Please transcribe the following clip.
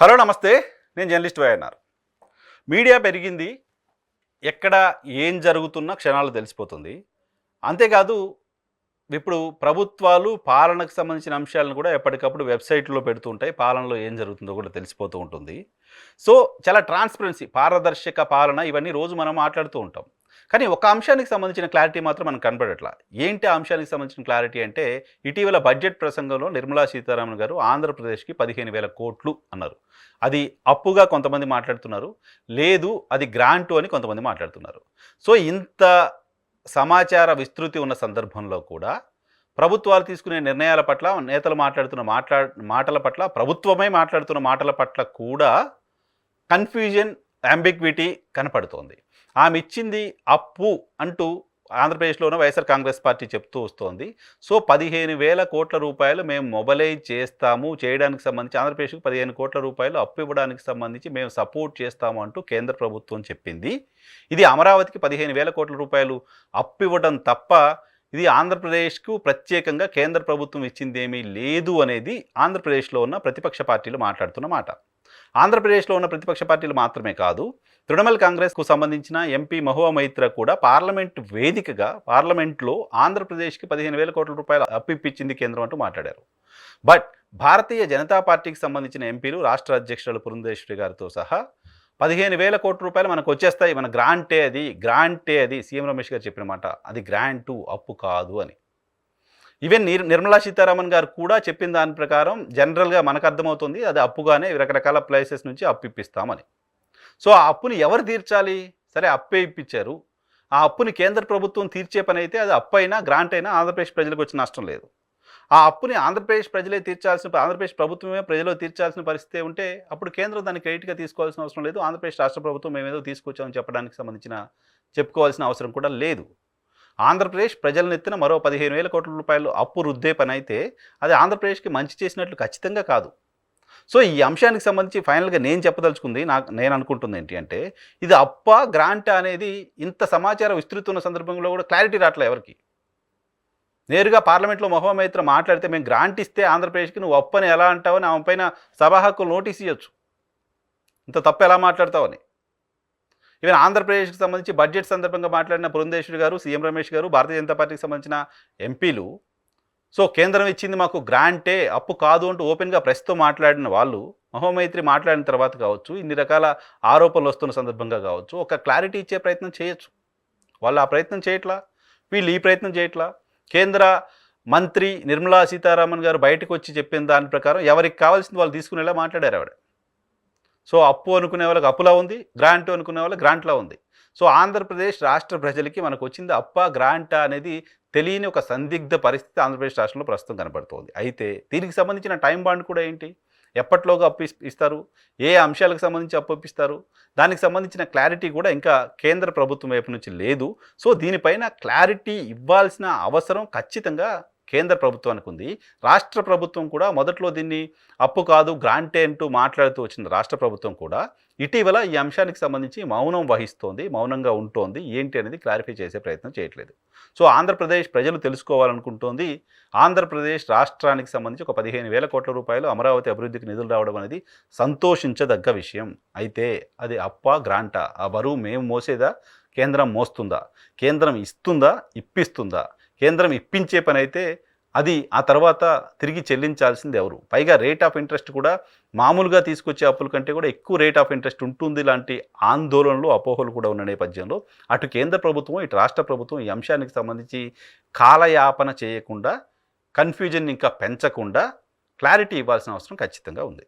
Hello నమస్తే. నేను journalist YNR. Media పెరిగింది ఎక్కడ ఏం జరుగుతున్నా క్షణాలు తెలిసిపోతుంది. అంతేకాదు ఇప్పుడు ప్రభుత్వాలు పాలనకు సంబంధించిన అంశాలను కూడా ఎప్పటికప్పుడు వెబ్సైట్లో పెడుతూ ఉంటాయి. పాలనలో ఏం జరుగుతుందో కూడా తెలిసిపోతూ ఉంటుంది. సో చాలా ట్రాన్స్పరెన్సీ పారదర్శక పాలన ఇవన్నీ రోజు మనం మాట్లాడుతూ ఉంటాం. కానీ ఒక అంశానికి సంబంధించిన క్లారిటీ మాత్రం మనకు కనబడట్లా ఏంటి అంశానికి సంబంధించిన క్లారిటీ అంటే ఇటీవల బడ్జెట్ ప్రసంగంలో నిర్మలా సీతారామన్ గారు ఆంధ్రప్రదేశ్కి పదిహేను వేల కోట్లు అన్నారు. అది అప్పుగా కొంతమంది మాట్లాడుతున్నారు లేదు అది గ్రాంటు అని కొంతమంది మాట్లాడుతున్నారు. సో ఇంత సమాచార విస్తృతి ఉన్న సందర్భంలో కూడా ప్రభుత్వాలు తీసుకునే నిర్ణయాల పట్ల నేతలు మాట్లాడుతున్న మాట్లా మాటల పట్ల ప్రభుత్వమే మాట్లాడుతున్న మాటల పట్ల కూడా కన్ఫ్యూజన్ అంబిగ్విటీ కనపడుతోంది. ఆమె ఇచ్చింది అప్పు అంటూ ఆంధ్రప్రదేశ్లోనే వైఎస్ఆర్ కాంగ్రెస్ పార్టీ చెప్తూ వస్తోంది. సో పదిహేను వేల కోట్ల రూపాయలు మేము మొబలైజ్ చేస్తాము. చేయడానికి సంబంధించి ఆంధ్రప్రదేశ్కు పదిహేను కోట్ల రూపాయలు అప్పు ఇవ్వడానికి సంబంధించి మేము సపోర్ట్ చేస్తాము అంటూ కేంద్ర ప్రభుత్వం చెప్పింది. ఇది అమరావతికి పదిహేను వేల కోట్ల రూపాయలు అప్పు ఇవ్వడం తప్ప ఇది ఆంధ్రప్రదేశ్కు ప్రత్యేకంగా కేంద్ర ప్రభుత్వం ఇచ్చిందేమీ లేదు అనేది ఆంధ్రప్రదేశ్లో ఉన్న ప్రతిపక్ష పార్టీలు మాట్లాడుతున్న మాట. ఆంధ్రప్రదేశ్లో ఉన్న ప్రతిపక్ష పార్టీలు మాత్రమే కాదు తృణమూల్ కాంగ్రెస్కు సంబంధించిన ఎంపీ మహువా మైత్ర కూడా పార్లమెంట్ వేదికగా పార్లమెంట్లో ఆంధ్రప్రదేశ్కి పదిహేను వేల కోట్ల రూపాయలు అప్పిప్పించింది కేంద్రం అంటూ మాట్లాడారు. బట్ భారతీయ జనతా పార్టీకి సంబంధించిన ఎంపీలు రాష్ట్ర అధ్యక్షులు పురంధేశ్వరి గారితో సహా పదిహేను వేల కోట్ల రూపాయలు మనకు వచ్చేస్తాయి మన గ్రాంటే అది గ్రాంటే అది సీఎం రమేష్ గారు చెప్పిన మాట అది గ్రాంటు అప్పు కాదు అని. ఈవెన్ నిర్ నిర్మలా సీతారామన్ గారు కూడా చెప్పిన దాని ప్రకారం జనరల్గా మనకు అర్థమవుతుంది అది అప్పుగానే రకరకాల ప్లేసెస్ నుంచి అప్పు ఇప్పిస్తామని. సో ఆ అప్పుని ఎవరు తీర్చాలి? సరే అప్పే ఇప్పించారు. ఆ అప్పుని కేంద్ర ప్రభుత్వం తీర్చే పని అయితే అది అప్పు అయినా గ్రాంట్ అయినా ఆంధ్రప్రదేశ్ ప్రజలకు వచ్చిన నష్టం లేదు. ఆ అప్పుని ఆంధ్రప్రదేశ్ ప్రజలే తీర్చాల్సిన ఆంధ్రప్రదేశ్ ప్రభుత్వమే ప్రజలు తీర్చాల్సిన పరిస్థితి ఉంటే అప్పుడు కేంద్రం దాన్ని క్రెడిట్గా తీసుకోవాల్సిన అవసరం లేదు. ఆంధ్రప్రదేశ్ రాష్ట్ర ప్రభుత్వం మేమేదో తీసుకొచ్చామని చెప్పడానికి సంబంధించిన చెప్పుకోవాల్సిన అవసరం కూడా లేదు. ఆంధ్రప్రదేశ్ ప్రజల ఎత్తిన మరో పదిహేను వేల కోట్ల రూపాయలు అప్పు రుద్దే పని అయితే అది ఆంధ్రప్రదేశ్కి మంచి చేసినట్లు ఖచ్చితంగా కాదు. సో ఈ అంశానికి సంబంధించి ఫైనల్గా నేను చెప్పదలుచుకుంది నాకు నేను అనుకుంటుంది ఏంటి అంటే ఇది అప్ప గ్రాంట్ అనేది ఇంత సమాచారం విస్తృతున్న సందర్భంలో కూడా క్లారిటీ రావట్లే ఎవరికి. నేరుగా పార్లమెంట్లో మహోమైత్ర మాట్లాడితే మేము గ్రాంట్ ఇస్తే ఆంధ్రప్రదేశ్కి నువ్వు అప్పని ఎలా అంటావని ఆమె పైన సభా హక్కులు నోటీస్ ఇవ్వచ్చు ఇంత తప్పు ఎలా మాట్లాడతావని. ఈవెన్ ఆంధ్రప్రదేశ్కి సంబంధించి బడ్జెట్ సందర్భంగా మాట్లాడిన పురంధేశ్వరి గారు సీఎం రమేష్ గారు భారతీయ జనతా పార్టీకి సంబంధించిన ఎంపీలు. సో కేంద్రం ఇచ్చింది మాకు గ్రాంటే అప్పు కాదు అంటూ ఓపెన్గా ప్రెస్తో మాట్లాడిన వాళ్ళు మహోమైత్రి మాట్లాడిన తర్వాత కావచ్చు ఇన్ని రకాల ఆరోపణలు వస్తున్న సందర్భంగా కావచ్చు ఒక క్లారిటీ ఇచ్చే ప్రయత్నం చేయొచ్చు. వాళ్ళు ఆ ప్రయత్నం చేయట్లా? వీళ్ళు ఈ ప్రయత్నం చేయట్లా? కేంద్ర మంత్రి నిర్మలా సీతారామన్ గారు బయటకు వచ్చి చెప్పిన దాని ప్రకారం ఎవరికి కావాల్సింది వాళ్ళు తీసుకునేలా మాట్లాడారు ఆవిడ. సో అప్పు అనుకునే వాళ్ళకి అప్పులా ఉంది గ్రాంట్ అనుకునే వాళ్ళకి గ్రాంట్లా ఉంది. సో ఆంధ్రప్రదేశ్ రాష్ట్ర ప్రజలకి మనకు వచ్చింది అప్ప గ్రాంటా అనేది తెలియని ఒక సందిగ్ధ పరిస్థితి ఆంధ్రప్రదేశ్ రాష్ట్రంలో ప్రస్తుతం కనబడుతోంది. అయితే దీనికి సంబంధించిన టైం బాండ్ కూడా ఏంటి? ఎప్పట్లోగా అప్పు ఇస్తారు? ఏ అంశాలకు సంబంధించి అప్పు ఇప్పిస్తారు దానికి సంబంధించిన క్లారిటీ కూడా ఇంకా కేంద్ర ప్రభుత్వం వైపు నుంచి లేదు. సో దీనిపైన క్లారిటీ ఇవ్వాల్సిన అవసరం ఖచ్చితంగా కేంద్ర ప్రభుత్వానికి ఉంది. రాష్ట్ర ప్రభుత్వం కూడా మొదట్లో దీన్ని అప్పు కాదు గ్రాంటే అంటూ మాట్లాడుతూ వచ్చిన రాష్ట్ర ప్రభుత్వం కూడా. ఇటీవల ఈ అంశానికి సంబంధించి మౌనం వహిస్తోంది మౌనంగా ఉంటోంది. ఏంటి అనేది క్లారిఫై చేసే ప్రయత్నం చేయట్లేదు. సో ఆంధ్రప్రదేశ్ ప్రజలు తెలుసుకోవాలనుకుంటోంది. ఆంధ్రప్రదేశ్ రాష్ట్రానికి సంబంధించి ఒక పదిహేను వేల కోట్ల రూపాయలు అమరావతి అభివృద్ధికి నిధులు రావడం అనేది సంతోషించదగ్గ విషయం. అయితే అది అప్ప గ్రాంటా? ఆ బరువు మేము మోసేదా? కేంద్రం మోస్తుందా? కేంద్రం ఇస్తుందా? ఇప్పిస్తుందా? కేంద్రం ఇప్పించే పని అయితే అది ఆ తర్వాత తిరిగి చెల్లించాల్సింది ఎవరు. పైగా రేట్ ఆఫ్ ఇంట్రెస్ట్ కూడా మామూలుగా తీసుకొచ్చే అప్పుల కంటే కూడా ఎక్కువ రేట్ ఆఫ్ ఇంట్రెస్ట్ ఉంటుంది లాంటి ఆందోళనలు అపోహలు కూడా ఉన్న నేపథ్యంలో అటు కేంద్ర ప్రభుత్వం ఇటు రాష్ట్ర ప్రభుత్వం ఈ అంశానికి సంబంధించి కాలయాపన చేయకుండా కన్ఫ్యూజన్ ఇంకా పెంచకుండా క్లారిటీ ఇవ్వాల్సిన అవసరం ఖచ్చితంగా ఉంది.